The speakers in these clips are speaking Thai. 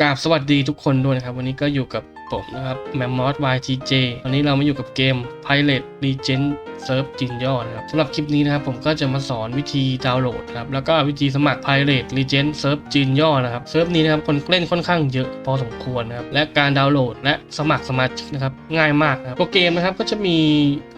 กราบสวัสดีทุกคนด้วยนะครับ วันนี้ก็อยู่กับผมนะครับแมมมอส YTJ วันนี้เรามาอยู่กับเกม Pilot Legend Surf จินย่อนะครับสำหรับคลิปนี้นะครับผมก็จะมาสอนวิธีดาวน์โหลดครับแล้วก็วิธีสมัคร Pilot Legend Surf จินย่อนะครับเซิร์ฟนี้นะครับคนเล่นค่อนข้างเยอะพอสมควรนะครับและการดาวน์โหลดและสมัครสมาชิกนะครับง่ายมากนะครับตัวเกมนะครับก็จะมี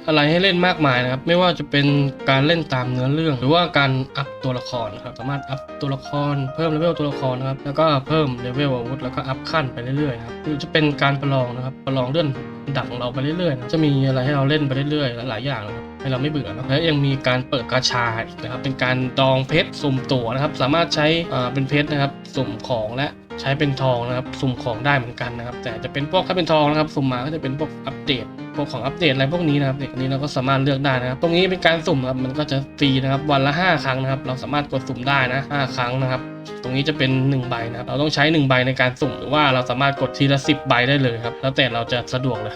อะไรให้เล่นมากมายนะครับไม่ว่าจะเป็นการเล่นตามเนื้อเรื่อง หรือว่าการอัพตัวละครครับสามารถอัพตัวละครเพิ่มเลเวลตัวละครนะครับแล้วก็เพิ่มเลเวลอาวุธแล้วก็อัพขั้นไปเรื่อยๆครับหรือจะเป็นการประลองนะครับประลองเลื่อนดับของเราไปเรื่อยๆนะจะมีอะไรให้เราเล่นไปเรื่อยๆหลายๆอย่างนะครับให้เราไม่เบื่อนะและยังมีการเปิดกาชาอีกนะครับ เป็นการดองเพชรสุ่มตัวนะครับ สามารถใช้เป็นเพชรนะครับ สุ่มของและใช้เป็นทองนะครับ สุ่มของได้เหมือนกันนะครับ แต่จะเป็นพวกถ้าเป็นทองนะครับ สุ่มมาก็จะเป็นพวกอัปเดตพวกของอัปเดตอะไรพวกนี้นะครับอันนี้เราก็สามารถเลือกได้นะครับ ตรงนี้เป็นการสุ่มครับ มันก็จะฟรีนะครับ วันละ 5 ครั้งนะครับ เราสามารถกดสุ่มได้นะ 5 ครั้งนะครับ ตรงนี้จะเป็น 1 ใบนะครับ เราต้องใช้ 1 ใบในการสุ่ม หรือว่าเราสามารถกดทีละ 10 ใบได้เลยครับ แล้วแต่เราจะสะดวกเลย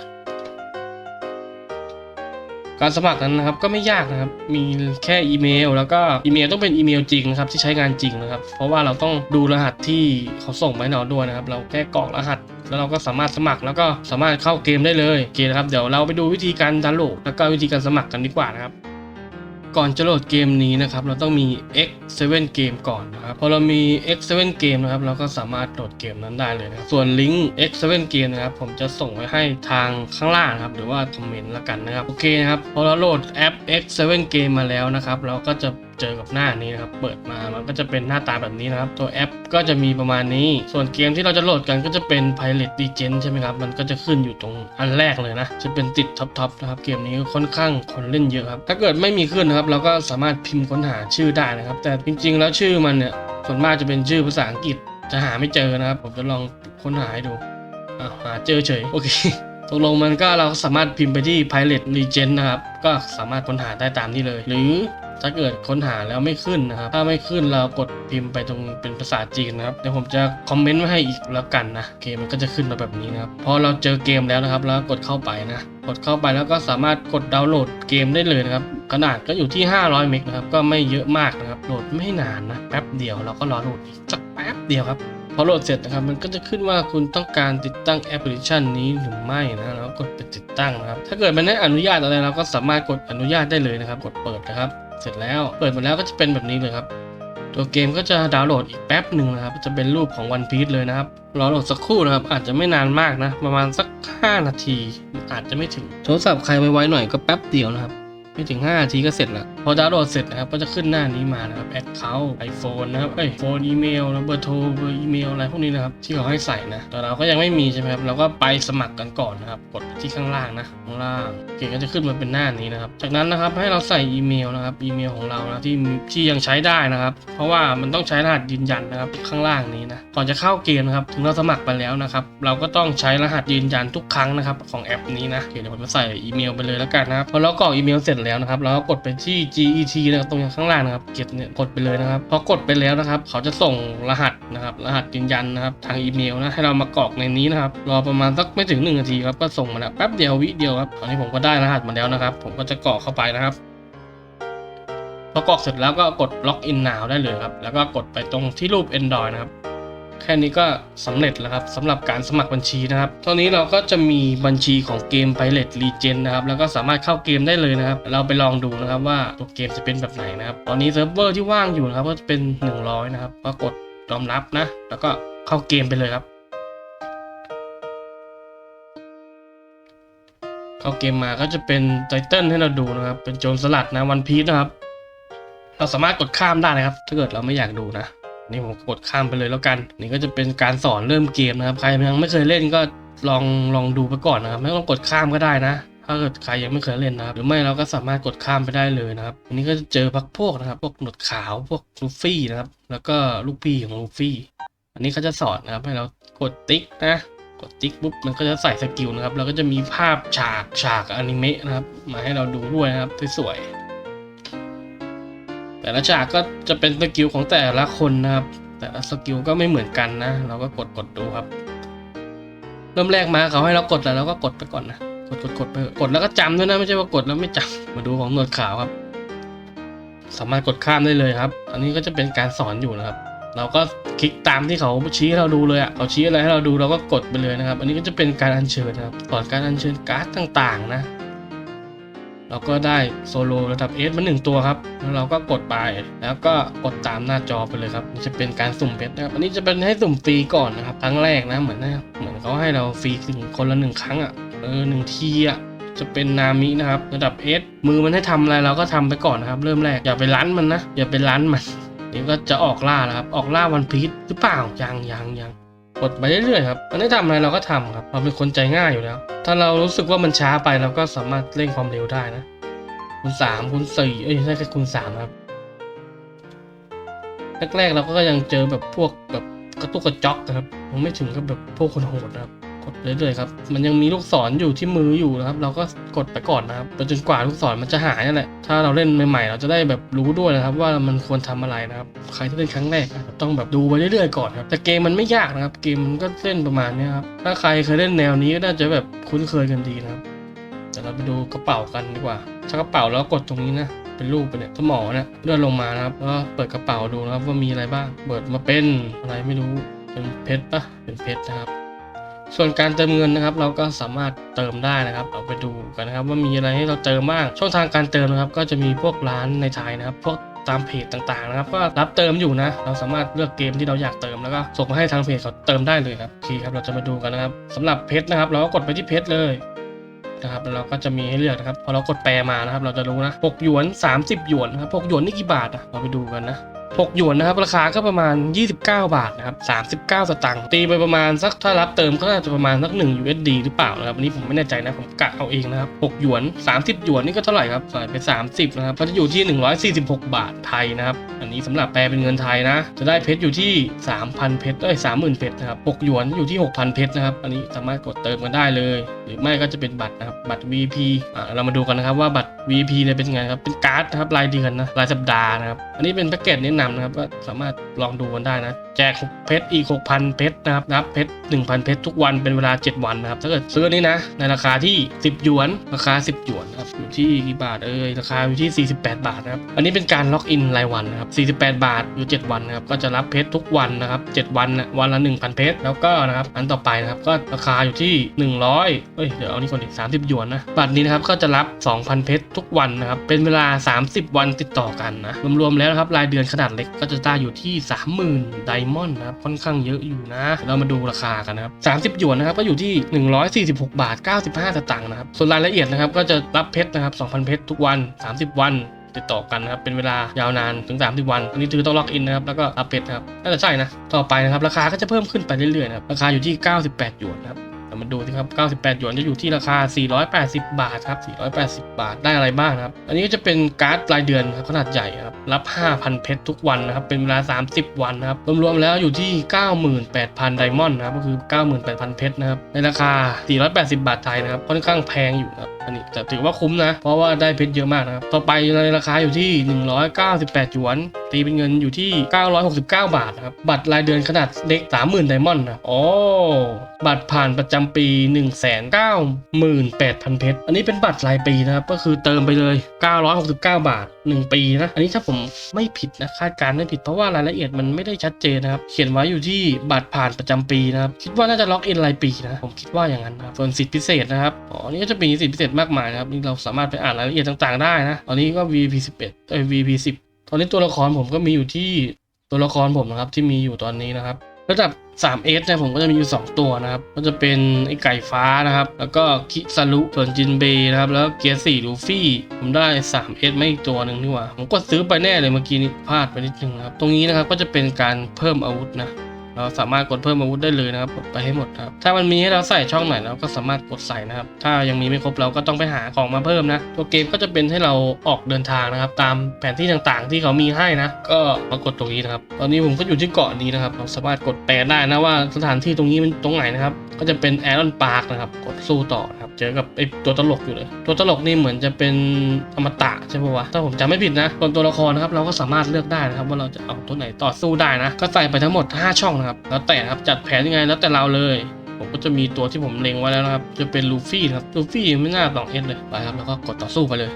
การสมัครนั้นนะครับก็ไม่ยากนะครับ มีแค่อีเมล แล้วก็อีเมลต้องเป็นอีเมลจริงนะครับที่ใช้งานจริงนะครับ เพราะว่าเราต้องดูรหัสที่เขาส่งมาให้เราด้วยนะครับ เราแค่กรอกรหัส แล้วเราก็สามารถสมัครแล้วก็สามารถเข้าเกมได้เลยโอเคนะครับเดี๋ยวเราไปดูวิธีการดาวน์โหลดแล้วก็วิธีการสมัครกันดีกว่านะครับ ก่อนจะโหลดเกมนี้นะครับ เราต้องมี X7 เกมก่อนนะครับ พอเรามี X7 เกมนะครับ เราก็สามารถโหลดเกมนั้นได้เลยนะครับ ส่วนลิงก์ X7 เกมนะครับ ผมจะส่งไว้ให้ทางข้างล่างครับ หรือว่าคอมเมนต์ละกันนะครับ โอเคนะครับ พอเราโหลดแอป X7 เกมมาแล้วนะครับ เราก็จะ เจอกับหน้านี้นะครับ เปิดมามันก็จะเป็นหน้าตาแบบนี้นะครับ ตัวแอปก็จะมีประมาณนี้ ส่วนเกมที่เราจะโหลดกันก็จะเป็น Pilot Legend ใช่ไหมครับ มันก็จะขึ้นอยู่ตรงอันแรกเลยนะ จะเป็นติดท็อปๆนะครับ เกมนี้ค่อนข้างคนเล่นเยอะครับ ถ้าเกิดไม่มีขึ้นนะครับ เราก็สามารถพิมพ์ค้นหาชื่อได้นะครับ แต่จริงๆ แล้วชื่อมันเนี่ย ส่วนมากจะเป็นชื่อภาษาอังกฤษ จะหาไม่เจอนะครับ ผมจะลองค้นหาให้ดูอ่าหาเจอเฉย โอเคตกลงมันก็เราสามารถพิมพ์ไปที่ Pilot Legend นะครับ ก็สามารถค้นหาได้ตามนี้เลย หรือ ถ้าเกิดค้นหาแล้วไม่ขึ้นนะครับถ้าไม่ขึ้นเรากดพิมพ์ไปตรงเป็นภาษาจีนนะครับเดี๋ยวผมจะคอมเมนต์ไว้ให้อีกแล้วกันนะโอเคมันก็จะขึ้นมาแบบนี้นะครับพอเราเจอเกมแล้วนะครับ แล้วกดเข้าไปนะกดเข้าไปแล้วก็สามารถกดดาวน์โหลดเกมได้เลยนะครับขนาดก็อยู่ที่ 500 เมกนะครับก็ไม่เยอะมากนะครับโหลดไม่นานนะแป๊บเดียวเราก็รอโหลดอีกสักแป๊บเดียวครับพอโหลดเสร็จนะครับมันก็จะขึ้นว่าคุณต้องการติดตั้งแอปพลิเคชันนี้หรือไม่นะแล้วกดไปติดตั้งนะครับ ถ้าเกิดมันได้อนุญาตอะไรเราก็สามารถกดอนุญาตได้เลยนะครับ กดเปิดนะครับ เสร็จแล้วเปิดมาแล้วก็จะเป็นแบบนี้เลยครับ ตัวเกมก็จะดาวน์โหลดอีกแป๊บหนึ่งนะครับ จะเป็นรูปของวันพี e เลยนะครับรอโหลดสักครู่นะครับ อาจจะไม่นานมากนะ ประมาณสัก 5 นาที อาจจะไม่ถึงโทรศัพท์ใครไว้ๆหน่อยก็แป๊บเดียวนะครับ ไม่ถึง5นาทีก็เสร็จแล้วพอดาวน์โหลดเสร็จนะครับก็จะขึ้นหน้านี้มานะครับแอดเคาท์ไอโฟนนะครับเอ้ยโฟนอีเมลแล้วเบอร์โทรเบอร์อีเมลอะไรพวกนี้นะครับที่เขาให้ใส่นะแต่เราก็ยังไม่มีใช่ไหมครับเราก็ไปสมัครกันก่อนนะครับกดที่ข้างล่างนะข้างล่างโอเคก็จะขึ้นมาเป็นหน้านี้นะครับ จากนั้นนะครับให้เราใส่อีเมลนะครับอีเมลของเรานะที่ที่ยังใช้ได้นะครับ เพราะว่ามันต้องใช้รหัสยืนยันนะครับข้างล่างนี้นะก่อนจะเข้าเกมนะครับถึงเราสมัครไปแล้วนะครับเราก็ต้องใช้รหัสยืนยันทุกครั้งนะครับของแอปนี้นะโอเคเดี๋ยวผมจะใส่อีเมลไปเลยแล้วกันนะครับพอเรากรอกอีเมลเสร็จแล้วนะครับเราก็กดไปที่ GET นะครับตรงข้างล่างนะครับ เก็บเนี่ยกดไปเลยนะครับพอกดไปแล้วนะครับ เขาจะส่งรหัสนะครับ รหัสยืนยันนะครับ ทางอีเมลนะให้เรามากรอกในนี้นะครับรอประมาณสักไม่ถึง1นาทีครับก็ส่งมาแล้วแป๊บเดียววิเดียวครับตอนนี้ผมก็ได้รหัสมาแล้วนะครับ ผมก็จะกรอกเข้าไปนะครับพอกรอกเสร็จแล้วก็กด login now ได้เลยครับแล้วก็กดไปตรงที่รูป Android นะครับ แค่นี้ก็สำเร็จแล้วครับสำหรับการสมัครบัญชีนะครับตอนนี้เราก็จะมีบัญชีของเกม Pilot Legend นะครับแล้วก็สามารถเข้าเกมได้เลยนะครับ เราไปลองดูนะครับว่าตัวเกมจะเป็นแบบไหนนะครับ ตอนนี้เซิร์ฟเวอร์ที่ว่างอยู่นะครับก็จะเป็น 100 นะครับก็กดยอมรับนะ แล้วก็เข้าเกมไปเลยครับ เข้าเกมมาก็จะเป็นไตเติลให้เราดูนะครับ เป็นโจรสลัดนะวันพีชนะครับ เราสามารถกดข้ามได้นะครับ ถ้าเกิดเราไม่อยากดูนะ นี่ผมกดข้ามไปเลยแล้วกัน นี่ก็จะเป็นการสอนเริ่มเกมนะครับ ใครยังไม่เคยเล่นก็ลองลองดูไปก่อนนะครับ ไม่ต้องกดข้ามก็ได้นะ ถ้าเกิดใครยังไม่เคยเล่นนะครับ หรือไม่เราก็สามารถกดข้ามไปได้เลยนะครับ อันนี้ก็จะเจอพักพวกนะครับ พวกหนวดขาวพวกลูฟี่นะครับ แล้วก็ลูกพี่ของลูฟี่ อันนี้เขาจะสอนนะครับให้เรากดติ๊กนะ กดติ๊กปุ๊บมันก็จะใส่สกิลนะครับ แล้วก็จะมีภาพฉากฉากอนิเมะนะครับ มาให้เราดูด้วยนะครับสวยๆ แต่ละฉากก็จะเป็นสกิลของแต่ละคนนะครับ แต่ละสกิลก็ไม่เหมือนกันนะ เราก็กดกดดูครับ เริ่มแรกมาเขาให้เรากดแล้วเราก็กดไปก่อนนะกดกดกดไปกดแล้วก็จำด้วยนะไม่ใช่ว่ากดแล้วไม่จำมาดูของหนวดขาวครับ สามารถกดข้ามได้เลยครับ อันนี้ก็จะเป็นการสอนอยู่นะครับ เราก็คลิกตามที่เขาชี้ให้เราดูเลยอะเขาชี้อะไรให้เราดูเราก็กดไปเลยนะครับ อันนี้ก็จะเป็นการอัญเชิญนะครับสอนการอัญเชิญการ์ดต่าง ๆ นะ เราก็ได้โซโลระดับ S มาหนึ่งตัวครับ แล้วเราก็กดไป แล้วก็กดตามหน้าจอไปเลยครับนี่จะเป็นการสุ่มเพชรนะครับ อันนี้จะเป็นให้สุ่มฟรีก่อนนะครับ ครั้งแรกนะ เหมือนนะเหมือนเขาให้เราฟรีถึงคนละหนึ่งครั้งอะ เออหนึ่งทีอะ จะเป็นนามินะครับ ระดับ S มือมันให้ทำอะไรเราก็ทำไปก่อนนะครับ เริ่มแรกอย่าไปรั้นมันนะ อย่าไปรั้นมัน นี่ก็จะออกล่าแล้วครับ ออกล่าวันพีชหรือเปล่า ยังยังยัง กดไปเรื่อยๆครับมันได้ทำอะไรเราก็ทำครับเราเป็นคนใจง่ายอยู่แล้ว ถ้าเรารู้สึกว่ามันช้าไปเราก็สามารถเร่งความเร็วได้นะคูณสามคูณสี่เอ้ยใช่แค่คูณสามครับแรกๆเราก็ยังเจอแบบพวกแบบกระตุกกระจอกนะครับยังไม่ถึงกับแบบพวกคนโหดนะครับ ดเรื่อยๆครับ มันยังมีลูกศรอยู่ที่มืออยู่นะครับ เราก็กดไปก่อนนะครับไปจนกว่าลูกศรมันจะหายนั่นแหละ ถ้าเราเล่นใหม่ๆ เราจะได้แบบรู้ด้วยนะครับ ว่ามันควรทำอะไรนะครับ ใครที่เล่นครั้งแรกต้องแบบดูไปเรื่อยๆก่อนครับ แต่เกมมันไม่ยากนะครับ เกมมันก็เล่นประมาณนี้ครับ ถ้าใครเคยเล่นแนวนี้ก็น่าจะแบบคุ้นเคยกันดีนะครับเดี๋ยวเราไปดูกระเป๋ากันดีกว่า ถ้ากระเป๋าแล้วกดตรงนี้นะเป็นรูปไปเนี่ยสมอเนี่ยเลื่อนลงมานะครับแล้วก็เปิดกระเป๋าดูนะครับว่ามีอะไรบ้าง เปิดมาเป็นอะไรไม่รู้เป็นเพชรปะเป็นเพชรนะครับ ส่วนการเติมเงินนะครับ เราก็สามารถเติมได้นะครับ เราไปดูกันนะครับ ว่ามีอะไรให้เราเติมบ้างช่องทางการเติมนะครับ ก็จะมีพวกร้านในไทยนะครับ พวกตามเพจต่างๆนะครับ ก็รับเติมอยู่นะ เราสามารถเลือกเกมที่เราอยากเติมแล้วก็ส่งมาให้ทางเพจเขาเติมได้เลยครับโอเคครับเราจะมาดูกันนะครับสำหรับเพชรนะครับ เราก็กดไปที่เพชรเลยนะครับเราก็จะมีให้เลือกนะครับ พอเรากดแปลมานะครับ เราจะรู้นะ6หยวน 30 หยวนนะครับ6หยวนนี่กี่บาทอะเราไปดูกันนะ 6หยวนนะครับ ราคาก็ประมาณ 29 บาทนะครับ 39 สตางค์ตีไปประมาณสักถ้ารับเติมก็น่าจะประมาณสัก 1 USD หรือเปล่านะครับอันนี้ผมไม่แน่ใจนะผมกะเอาเองนะครับ6หยวน 30 หยวนนี่ก็เท่าไหร่ครับใส่ไป 30 นะครับก็จะอยู่ที่ 146 บาทไทยนะครับ อันนี้สำหรับแปลเป็นเงินไทยนะ จะได้เพชรอยู่ที่ 3,000 เพชรเอ้ย30,000 เพชรนะครับ6หยวนอยู่ที่ 6,000 เพชรนะครับ อันนี้สามารถกดเติมกันได้เลย หรือไม่ก็จะเป็นบัตรนะครับบัตร VP อ่าเรามาดูกันนะครับว่าบัตร VP เนี่ยเป็นไงครับเป็นการ์ดนะครับรายเดือนนะรายสัปดาห์นะครับอันนี้เป็นแพ็กเกจแนะนำนะครับก็สามารถลองดูกันได้นะ แจกเพชรอีก 6,000 เพชรนะครับรับเพชร 1,000 เพชรทุกวันเป็นเวลา 7 วันนะครับ ถ้าเกิดซื้อนี้นะ ในราคาที่ 10 หยวน ราคา 10 หยวนนะครับอยู่ที่กี่บาทเอ่ยราคาอยู่ที่ 48 บาทนะครับอันนี้เป็นการล็อกอินรายวันนะครับ48 บาทอยู่ 7 วันนะครับก็จะรับเพชรทุกวันนะครับ 7 วันนะวันละ 1,000 เพชรแล้วก็นะครับอันต่อไปนะครับก็ราคาอยู่ที่ 100เอ้ยเดี๋ยวเอานี่ก่อนดิ30หยวนนะบัตรนี้นะครับก็จะรับ 2,000 เพชรทุกวันนะครับเป็นเวลา 30 วันติดต่อกันนะรวมๆแล้วนะครับรายเดือนขนาดเล็กก็จะได้อยู่ที่ 30,000ไดมอนด์นะครับค่อนข้างเยอะอยู่นะ เรามาดูราคากันนะครับ 30 หยวนนะครับก็อยู่ที่ 146 บาท 95สตางค์นะครับ ส่วนรายละเอียดนะครับก็จะรับเพชรนะครับ 2,000 เพชรทุกวัน 30 วันติดต่อกันนะครับ เป็นเวลายาวนานถึง 30 วัน อันนี้คือต้องล็อกอินนะครับ แล้วก็รับเพชรนะครับ น่าจะใช่นะ ต่อไปนะครับ ราคาก็จะเพิ่มขึ้นไปเรื่อยๆนะครับ ราคาอยู่ที่ 98 หยวนนะครับ เรามาดูสิครับ 98 หยวนจะอยู่ที่ราคา 480 บาทครับ 480 บาทได้อะไรบ้างนะครับ อันนี้ก็จะเป็นการ์ดรายเดือนครับขนาดใหญ่ครับ รับ 5,000 เพชรทุกวันนะครับ เป็นเวลา 30 วันนะครับ รวมๆแล้วอยู่ที่ 98,000 ไดมอนด์นะครับ ก็คือ 98,000 เพชรนะครับ ในราคา 480 บาทไทยนะครับ ค่อนข้างแพงอยู่ครับ อันนี้แต่ถือว่าคุ้มนะ เพราะว่าได้เพชรเยอะมากนะครับ ต่อไปในราคาอยู่ที่ 198หยวน ตีเป็นเงินอยู่ที่ 969 บาทนะครับ บัตรรายเดือนขนาดเล็ก 30,000ไดมอนด์นะโอ๋อบัตรผ่านประจำปี 198,000 เพชร อันนี้เป็นบัตรรายปีนะครับ ก็คือเติมไปเลย 969 บาท 1 ปีนะ อันนี้ถ้าผมไม่ผิดนะคาดการณ์ไม่ผิดเพราะว่ารายละเอียดมันไม่ได้ชัดเจนนะครับ เขียนไว้อยู่ที่บัตรผ่านประจำปีนะครับ คิดว่าน่าจะล็อกอินรายปีนะ ผมคิดว่าอย่างนั้นนะครับส่วนสิทธิพิเศษนะครับ อ๋อ นี่ก็จะมีสิทธิพิเศษมากมายนะครับนี่เราสามารถไปอ่านรายละเอียดต่างๆได้นะ ตอนนี้ก็ VP 11เอ้ย VP 10 ตอนนี้ตัวละครผมก็มีอยู่ที่ตัวละครผมนะครับที่มีอยู่ตอนนี้นะครับระดับ 3S เนี่ยผมก็จะมีอยู่ 2 ตัวนะครับ ก็จะเป็นไอไก่ฟ้านะครับ แล้วก็คิซารุส่วนจินเบนะครับ แล้วเกียร์4ลูฟี่ ผมได้ 3S ไม่อีกตัวหนึ่งนี่หว่า ผมกดซื้อไปแน่เลยเมื่อกี้นี้พลาดไปนิดนึงนะครับ ตรงนี้นะครับก็จะเป็นการเพิ่มอาวุธนะ เราสามารถกดเพิ่มอาวุธได้เลยนะครับกดไปให้หมดครับ ถ้ามันมีให้เราใส่ช่องไหนเราก็สามารถกดใส่นะครับ ถ้ายังมีไม่ครบเราก็ต้องไปหาของมาเพิ่มนะตัวเกมก็จะเป็นให้เราออกเดินทางนะครับ ตามแผนที่ต่างๆ ที่เขามีให้นะ ก็มากดตรงนี้นะครับ ตอนนี้ผมก็อยู่ที่เกาะนี้นะครับ เราสามารถกดแปลได้นะว่าสถานที่ตรงนี้มันตรงไหนนะครับ ก็จะเป็นแอรอนพาร์คนะครับ กดสู้ต่อนะครับ เจอกับไอตัวตลกอยู่เลย ตัวตลกนี่เหมือนจะเป็นอมตะใช่ปะวะ ถ้าผมจำไม่ผิดนะส่วนตัวละครนะครับเราก็สามารถเลือกได้นะครับว่าเราจะเอาตัวไหนต่อสู้ได้นะ ก็ใส่ไปทั้งหมด 5 ช่องนะครับ แล้วแต่ครับจัดแผนยังไงแล้วแต่เราเลย ผมก็จะมีตัวที่ผมเล็งไว้แล้วนะครับ จะเป็นลูฟี่ครับลูฟี่ไม่น่าต้องเอสเลยไปครับแล้วก็กดต่อสู้ไปเลย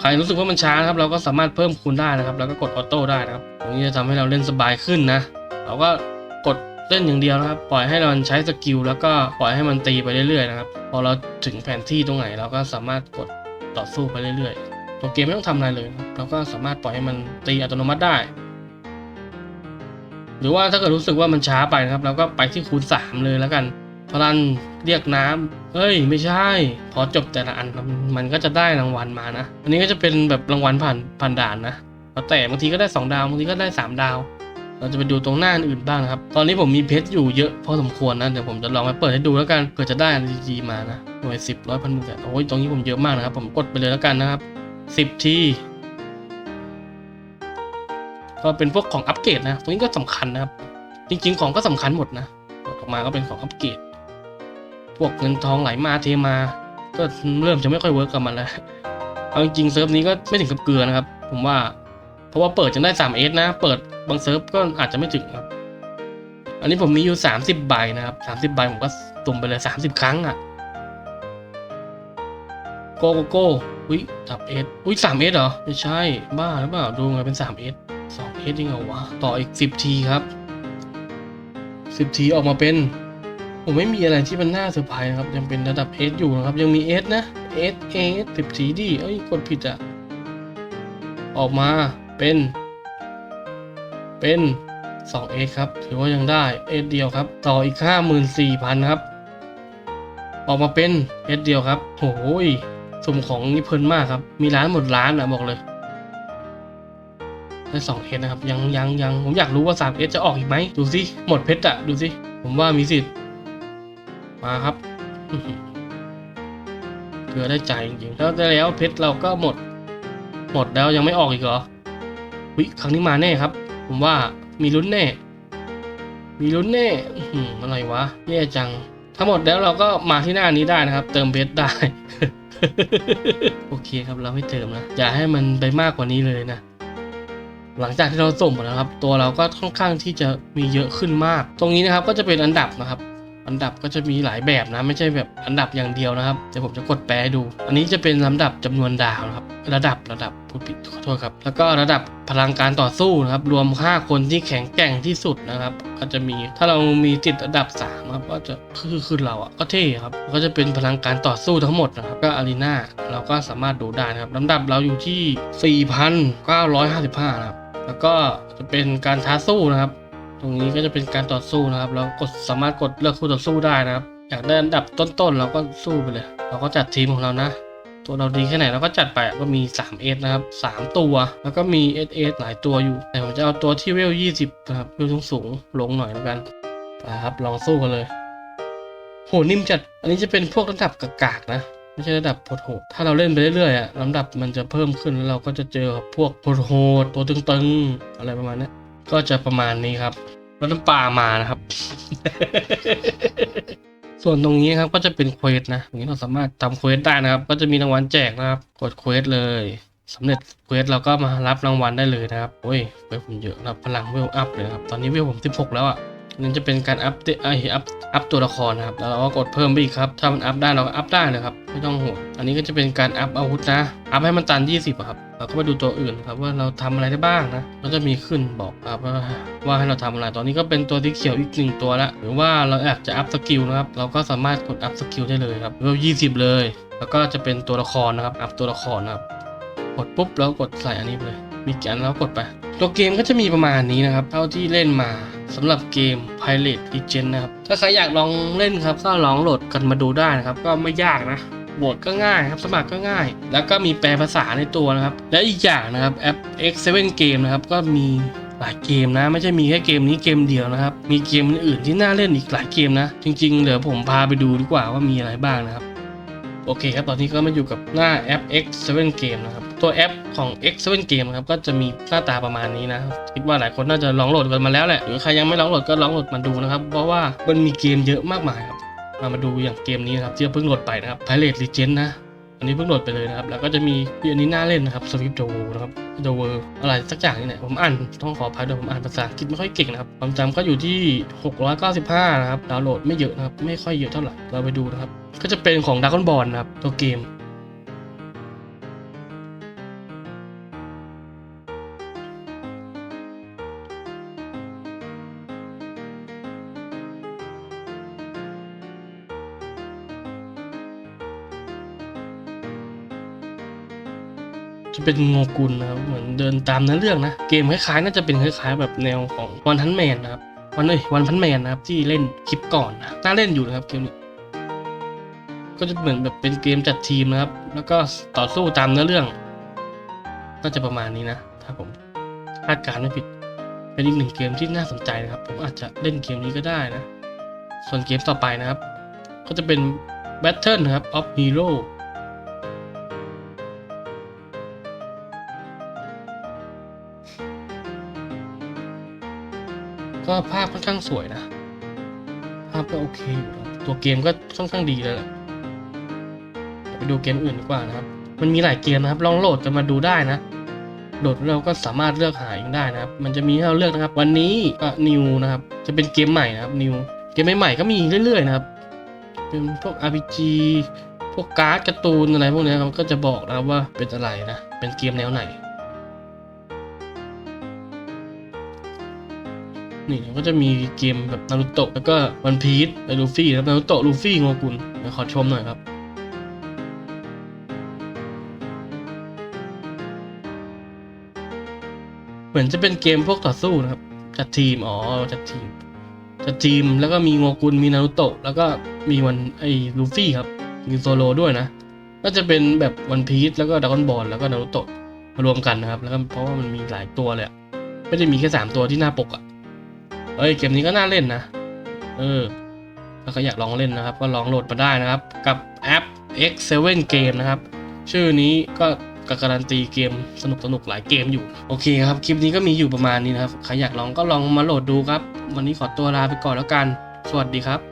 ใครรู้สึกว่ามันช้านะครับเราก็สามารถเพิ่มคูณได้นะครับ แล้วก็กดออโต้ได้นะครับตรงนี้จะทำให้เราเล่นสบายขึ้นนะ เราก็กดเล่นอย่างเดียวนะครับ ปล่อยให้มันใช้สกิลแล้วก็ปล่อยให้มันตีไปเรื่อยๆนะครับ พอเราถึงแผนที่ตรงไหนเราก็สามารถกดต่อสู้ไปเรื่อยๆ ตัวเกมไม่ต้องทำอะไรเลยครับเราก็สามารถปล่อยให้มันตีอัตโนมัติได้ หรือว่าถ้าเกิดรู้สึกว่ามันช้าไปนะครับ เราก็ไปที่คูณ 3 เลยแล้วกันพลันเรียกน้ำเฮ้ย ไม่ใช่ พอจบแต่ละอันมันก็จะได้รางวัลมานะ อันนี้ก็จะเป็นแบบรางวัลผ่านผ่านด่านนะแล้วแต่บางทีก็ได้ 2 ดาว บางทีก็ได้ 3 ดาว เราจะไปดูตรงหน้าอื่นบ้างนะครับ ตอนนี้ผมมีเพชรอยู่เยอะพอสมควรนะ เดี๋ยวผมจะลองไปเปิดให้ดูแล้วกัน เผื่อจะได้ดีๆมานะ หน่วยสิบร้อยพันหมื่นแสนโอ้ย ตรงนี้ผมเยอะมากนะครับ ผมกดไปเลยแล้วกันนะครับ สิบที ก็เป็นพวกของอัปเกรดนะ ตรงนี้ก็สำคัญนะครับ จริง ๆ ของก็สำคัญหมดนะออกมาก็เป็นของอัปเกรด พวกเงินทองไหลมาเทมา ก็เริ่มจะไม่ค่อยเวิร์กกับมันแล้ว เอาจริงๆเซิร์ฟนี้ก็ไม่ถึงกับเกลือนะครับ ผมว่า เพราะว่าเปิดจนได้ 3 s นะ เปิดบางเซิร์ฟก็อาจจะไม่ถึงครับ อันนี้ผมมีอยู่ 30 ใบนะครับ 30 ใบผมก็ตุ่มไปเลย 30 ครั้งอะ โกโกโก้อุ้ยสับเอสอุ้ยสามเอสเหรอ ไม่ใช่ บ้าหรือเปล่า ดูไงเป็น3 s 2 s ยังไงวะ ต่ออีก10ทีครับ10ทีออกมาเป็น ผมไม่มีอะไรที่มันน่าเซอร์ไพรส์นะครับ ยังเป็นระดับ S อสอยู่นะครับ ยังมี S นะ S S 10ทีดิเอ้ย กดผิดอะออกมาเป็น เป็น2 S ครับ ถือว่ายังได้ S เดียวครับ ต่ออีก 54,000 ครับ ออกมาเป็น S เดียวครับโอ้ย สุ่มของนี่เพลินมากครับ มีร้านหมดร้านอะบอกเลย ได้2 S นะครับ ยังยังยังผมอยากรู้ว่า3 S จะออกอีกไหม ดูสิ หมดเพชรอะ ดูสิ ผมว่ามีสิทธิ์ มาครับเกลือได้ใจจริงๆแล้วได้แล้วเพชรเราก็หมด หมดแล้วยังไม่ออกอีกเหรอวิครั้งนี้มาแน่ครับ ผมว่ามีลุ้นแน่ มีลุ้นแน่อื้อะไรวะแย่จังถ้าหมดแล้วเราก็มาที่หน้านี้ได้นะครับ เติมเพชรได้ โอเคครับเราไม่เติมนะอย่าให้มันไปมากกว่านี้เลยนะ หลังจากที่เราส่งหมดแล้วครับ ตัวเราก็ค่อนข้างที่จะมีเยอะขึ้นมาก ตรงนี้นะครับก็จะเป็นอันดับนะครับ อันดับก็จะมีหลายแบบนะ ไม่ใช่แบบอันดับอย่างเดียวนะครับเดี๋ยวผมจะกดแปลให้ดู อันนี้จะเป็นลำดับจำนวนดาวนะครับ ระดับระดับพูดผิดขอโทษครับ แล้วก็ระดับพลังการต่อสู้นะครับ รวม 5 คนที่แข็งแกร่งที่สุดนะครับ ก็จะมีถ้าเรามีติดระดับ3ครับก็จะคือคือเราอะก็เท่ครับ ก็จะเป็นพลังการต่อสู้ทั้งหมดนะครับ ก็อารีนาเราก็สามารถดูได้นะครับลำดับเราอยู่ที่ 4,955นะครับแล้วก็จะเป็นการท้าสู้นะครับ ตรงนี้ก็จะเป็นการต่อสู้นะครับ เรากดสามารถกดเลือกคู่ต่อสู้ได้นะครับ อยากได้อันดับต้นๆเราก็สู้ไปเลย เราก็จัดทีมของเรานะ ตัวเราดีแค่ไหนเราก็จัดไปก็มี 3 s นะครับ 3 ตัว แล้วก็มี s s หลายตัวอยู่ แต่ผมจะเอาตัวที่เวล 20 นะครับเวลสูงๆลงหน่อยแล้วกันไปครับลองสู้กันเลยโหนิ่มจัด อันนี้จะเป็นพวกระดับกากๆนะไม่ใช่ระดับโหดถ้าเราเล่นไปเรื่อยๆอะลำดับมันจะเพิ่มขึ้นแล้วเราก็จะเจอกับพวกโหดตัวตึงๆ อะไรประมาณนี้ ก็จะประมาณนี้ครับรถน้ำปลามานะครับ ส่วนตรงนี้ครับก็จะเป็นเควสนะตรงนี้เราสามารถทำเควสได้นะครับ ก็จะมีรางวัลแจกนะครับ กดเควสเลยสำเร็จเควสเราก็มารับรางวัลได้เลยนะครับโอ้ยเวลผมเยอะนะพลังเวลอัพเลยครับ ตอนนี้เวลผม 16 แล้วอะนั่นจะเป็นการอัพเดไออัพอัพตัวละครนะครับ แล้วเราก็กดเพิ่มไปอีกครับ ถ้ามันอัพได้เราก็อัพได้เลยครับ ไม่ต้องห่วง อันนี้ก็จะเป็นการอัพอาวุธนะ อัพให้มันตัน 20อะครับ เราก็มาดูตัวอื่นครับว่าเราทำอะไรได้บ้างนะก็จะมีขึ้นบอกครับว่าว่าให้เราทำอะไรตอนนี้ก็เป็นตัวที่เขียวอีกหนึ่งตัวละหรือว่าเราอยากจะอัพสกิลนะครับเราก็สามารถกดอัพสกิลได้เลยครับเวล20เลย แล้วก็จะเป็นตัวละครนะครับอัพตัวละครนะครับกดปุ๊บแล้วกดใส่อันนี้ไปเลย มีกี่อันแล้วกดไปตัวเกมก็จะมีประมาณนี้นะครับ เท่าที่เล่นมาสำหรับเกม Pirate Legend นะครับ ถ้าใครอยากลองเล่นครับ ก็ลองโหลดกันมาดูได้นะครับ ก็ไม่ยากนะ โหลดก็ง่ายครับสมัครก็ง่าย แล้วก็มีแปลภาษาในตัวนะครับ และอีกอย่างนะครับแอป X7 Game นะครับก็มีหลายเกมนะ ไม่ใช่มีแค่เกมนี้เกมเดียวนะครับ มีเกมอื่นที่น่าเล่นอีกหลายเกมนะ จริงๆเดี๋ยวผมพาไปดูดีกว่าว่ามีอะไรบ้างนะครับ โอเคครับตอนนี้ก็มาอยู่กับหน้าแอป X7 Game นะครับตัวแอปของ X7 Game นะครับก็จะมีหน้าตาประมาณนี้นะครับคิดว่าหลายคนน่าจะลองโหลดกันมาแล้วแหละหรือใครยังไม่ลองโหลดก็ลองโหลดมาดูนะครับเพราะว่ามันมีเกมเยอะมากมายครับ มามาดูอย่างเกมนี้นะครับที่เพิ่งโหลดไปนะครับ Pirate Legend นะ อันนี้เพิ่งโหลดไปเลยนะครับ แล้วก็จะมีอันนี้น่าเล่นนะครับ Swift Jewel นะครับ The World อะไรสักอย่างนี่แหละผมอ่านต้องขออภัยด้วยผมอ่านภาษาอังกฤษไม่ค่อยเก่งนะครับความจำก็อยู่ที่ 695 นะครับดาวน์โหลดไม่เยอะนะครับไม่ค่อยเยอะเท่าไหร่เราไปดูนะครับก็จะเป็นของ Dragon Ball นะครับตัวเกม จะเป็นโงกุลนะครับ เหมือนเดินตามเนื้อเรื่องนะ เกมคล้ายๆ น่าจะเป็นคล้ายๆ แบบแนวของวันทันแมนนะครับวันเอ้ยวันพันแมนนะครับที่เล่นคลิปก่อนนะน่าเล่นอยู่นะครับเกมนี้ก็จะเหมือนแบบเป็นเกมจัดทีมนะครับ แล้วก็ต่อสู้ตามเนื้อเรื่อง น่าจะประมาณนี้นะ ถ้าผมคาดการณ์ไม่ผิด เป็นอีกหนึ่งเกมที่น่าสนใจนะครับ ผมอาจจะเล่นเกมนี้ก็ได้นะ ส่วนเกมต่อไปนะครับ ก็จะเป็น Battle นะครับ of Hero ก็ภาพค่อนข้างสวยนะ ภาพก็โอเคอยู่นะตัวเกมก็ค่อนข้างดีเลยแหละไปดูเกมอื่นดีกว่านะครับ มันมีหลายเกมนะครับ ลองโหลดกันมาดูได้นะ โหลดแล้วเราก็สามารถเลือกหาเองได้นะครับ มันจะมีให้เราเลือกนะครับ วันนี้ก็นิวนะครับ จะเป็นเกมใหม่นะครับนิวเกมใหม่ๆก็มีเรื่อยๆนะครับ เป็นพวก RPG พวกการ์ดการ์ตูนอะไรพวกนี้ครับก็จะบอกนะครับว่าเป็นอะไรนะ เป็นเกมแนวไหน นี่ก็จะมีเกมแบบนารูโตะแล้วก็วันพีซไอลูฟี่นะครับนารูโตะลูฟี่โงกุลขอชมหน่อยครับเหมือนจะเป็นเกมพวกต่อสู้นะครับจัดทีมอ๋อจัดทีมจัดทีมแล้วก็มีโงกุลมีนารูโตะแล้วก็มีวันไอ้ลูฟี่ครับมีโซโลด้วยนะก็จะเป็นแบบวันพีซแล้วก็ดากอนบอลแล้วก็นารูโตะมารวมกันนะครับ แล้วก็เพราะว่ามันมีหลายตัวเลยไม่ได้มีแค่สามตัวที่หน้าปกอะ เอ้ยเกมนี้ก็น่าเล่นนะ เออ ถ้าใครอยากลองเล่นนะครับ ก็ลองโหลดมาได้นะครับ กับแอป X7 Game นะครับ ชื่อนี้ก็การันตีเกมสนุกสนุกๆหลายเกมอยู่ โอเคครับ คลิปนี้ก็มีอยู่ประมาณนี้นะครับ ใครอยากลองก็ลองมาโหลดดูครับ วันนี้ขอตัวลาไปก่อนแล้วกัน สวัสดีครับ